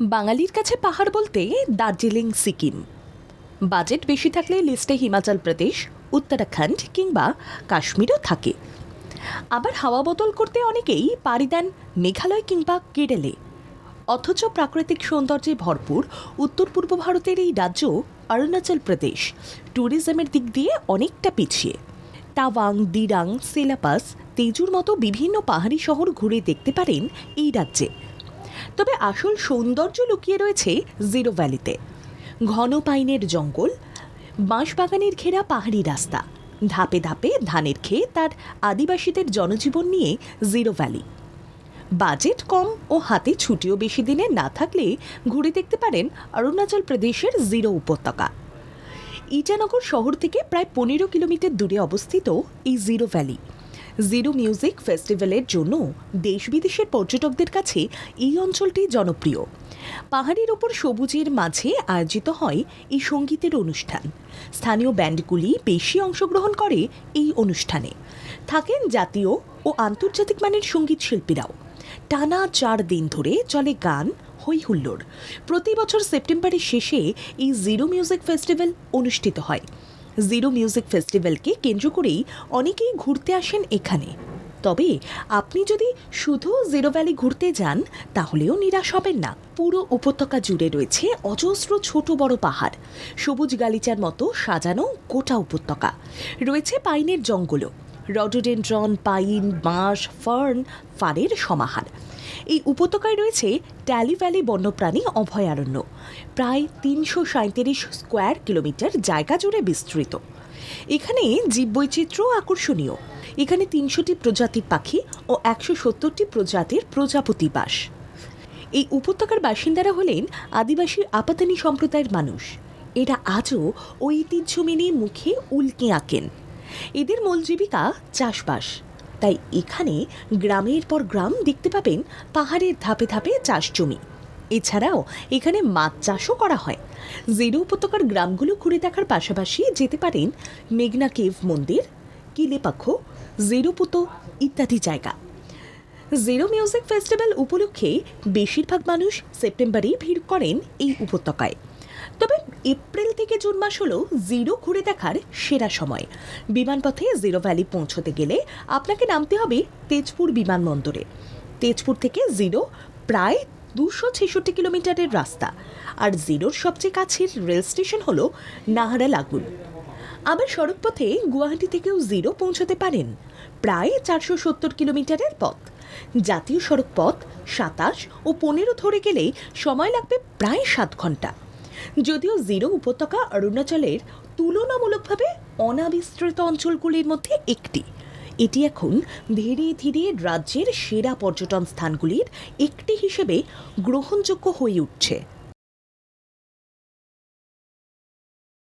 বাঙালির কাছে পাহাড় বলতে দার্জিলিং, সিকিম। বাজেট বেশি থাকলে লিস্টে হিমাচল প্রদেশ, উত্তরাখণ্ড কিংবা কাশ্মীরও থাকে। আবার হাওয়া বদল করতে অনেকেই পাড়ি দেন মেঘালয় কিংবা কেরেলে। অথচ প্রাকৃতিক সৌন্দর্যে ভরপুর উত্তর পূর্ব ভারতের এই রাজ্য অরুণাচল প্রদেশ ট্যুরিজমের দিক দিয়ে অনেকটা পিছিয়ে। তাওয়াং, দিরাং, সেলাপাস, তেজুর মতো বিভিন্ন পাহাড়ি শহর ঘুরে দেখতে পারেন এই রাজ্যে। তবে আসল সৌন্দর্য লুকিয়ে রয়েছে জিরো ভ্যালিতে। ঘন পাইনের জঙ্গল, বাঁশবাগানের ঘেরা পাহাড়ি রাস্তা, ধাপে ধাপে ধানের খেয়ে তার আদিবাসীদের জনজীবন নিয়ে জিরো ভ্যালি। বাজেট কম ও হাতে ছুটিও বেশি দিনে না থাকলে ঘুরে দেখতে পারেন অরুণাচল প্রদেশের জিরো উপত্যকা। ইটানগর শহর থেকে প্রায় পনেরো কিলোমিটার দূরে অবস্থিত এই জিরো ভ্যালি। জিরো মিউজিক ফেস্টিভ্যালের জন্য দেশ বিদেশের পর্যটকদের কাছে এই অঞ্চলটি জনপ্রিয়। পাহাড়ের ওপর সবুজের মাঝে আয়োজিত হয় এই সঙ্গীতের অনুষ্ঠান। স্থানীয় ব্যান্ডগুলি বেশি অংশগ্রহণ করে এই অনুষ্ঠানে। থাকেন জাতীয় ও আন্তর্জাতিক মানের সংগীত শিল্পীরাও। টানা চার দিন ধরে চলে গান হই হুল্লোড় প্রতি বছর সেপ্টেম্বরের শেষে এই জিরো মিউজিক ফেস্টিভ্যাল অনুষ্ঠিত হয়। জিরো মিউজিক ফেস্টিভ্যালকে কেন্দ্র করেই অনেকেই ঘুরতে আসেন এখানে। তবে আপনি যদি শুধু জিরো ভ্যালি ঘুরতে যান, তাহলেও নিরাশ হবেন না। পুরো উপত্যকা জুড়ে রয়েছে অজস্র ছোট বড় পাহাড়। সবুজ গালিচার মতো সাজানো গোটা উপত্যকা। রয়েছে পাইনের জঙ্গলও। রডোডেন্ড্রন পাইন বাঁশ ফার্ন ফারের সমাহার। এই উপত্যকায় রয়েছে ট্যালি ভ্যালি বন্যপ্রাণী অভয়ারণ্য। প্রায় তিনশো সাঁত্রিশ স্কোয়ার কিলোমিটার জায়গা জুড়ে বিস্তৃত। এখানে জীববৈচিত্র্য আকর্ষণীয়। এখানে তিনশোটি প্রজাতির পাখি ও একশো সত্তরটি প্রজাতির প্রজাপতি বাস। এই উপত্যকার বাসিন্দারা হলেন আদিবাসী আপাতানি সম্প্রদায়ের মানুষ। এরা আজও ঐতিহ্য মেনে মুখে উল্কে আঁকেন। এদের মূল জীবিকা চাষবাস। তাই এখানে গ্রামের পর গ্রাম দেখতে পাবেন পাহাড়ের ধাপে ধাপে চাষ জমি। এছাড়াও এখানে মাছ চাষও করা হয়। জিরো উপত্যকার গ্রামগুলো ঘুরে দেখার পাশাপাশি যেতে পারেন মেঘনা কেভ মন্দির কিলেপাক্ষ জিরোপুতো ইত্যাদি জায়গা। জিরো মিউজিক ফেস্টিভ্যাল উপলক্ষে বেশিরভাগ মানুষ সেপ্টেম্বরেই ভিড় করেন এই উপত্যকায়। এপ্রিল থেকে জুন মাস হলো জিরো ঘুরে দেখার সেরা সময়। বিমানপথে জিরো ভ্যালি পৌঁছতে গেলে আপনাকে নামতে হবে তেজপুর বিমানবন্দরে। তেজপুর থেকে জিরো প্রায় দুশো ছেষট্টি কিলোমিটারের রাস্তা। আর জিরোর সবচেয়ে কাছের রেল স্টেশন হলো নাহারা লাগুন। আবার সড়কপথে গুয়াহাটি থেকেও জিরো পৌঁছতে পারেন প্রায় চারশো সত্তর কিলোমিটারের পথ। জাতীয় সড়ক পথ সাতাশ ও পনেরো ধরে গেলে সময় লাগবে প্রায় সাত ঘণ্টা। যদিও জিরো উপত্যকা অরুণাচলের তুলনামূলকভাবে অনাবিস্তৃত অঞ্চলগুলির মধ্যে একটি। এটি এখন ধীরে ধীরে রাজ্যের সেরা পর্যটন স্থানগুলির একটি হিসেবে গ্রহণযোগ্য হয়ে উঠছে।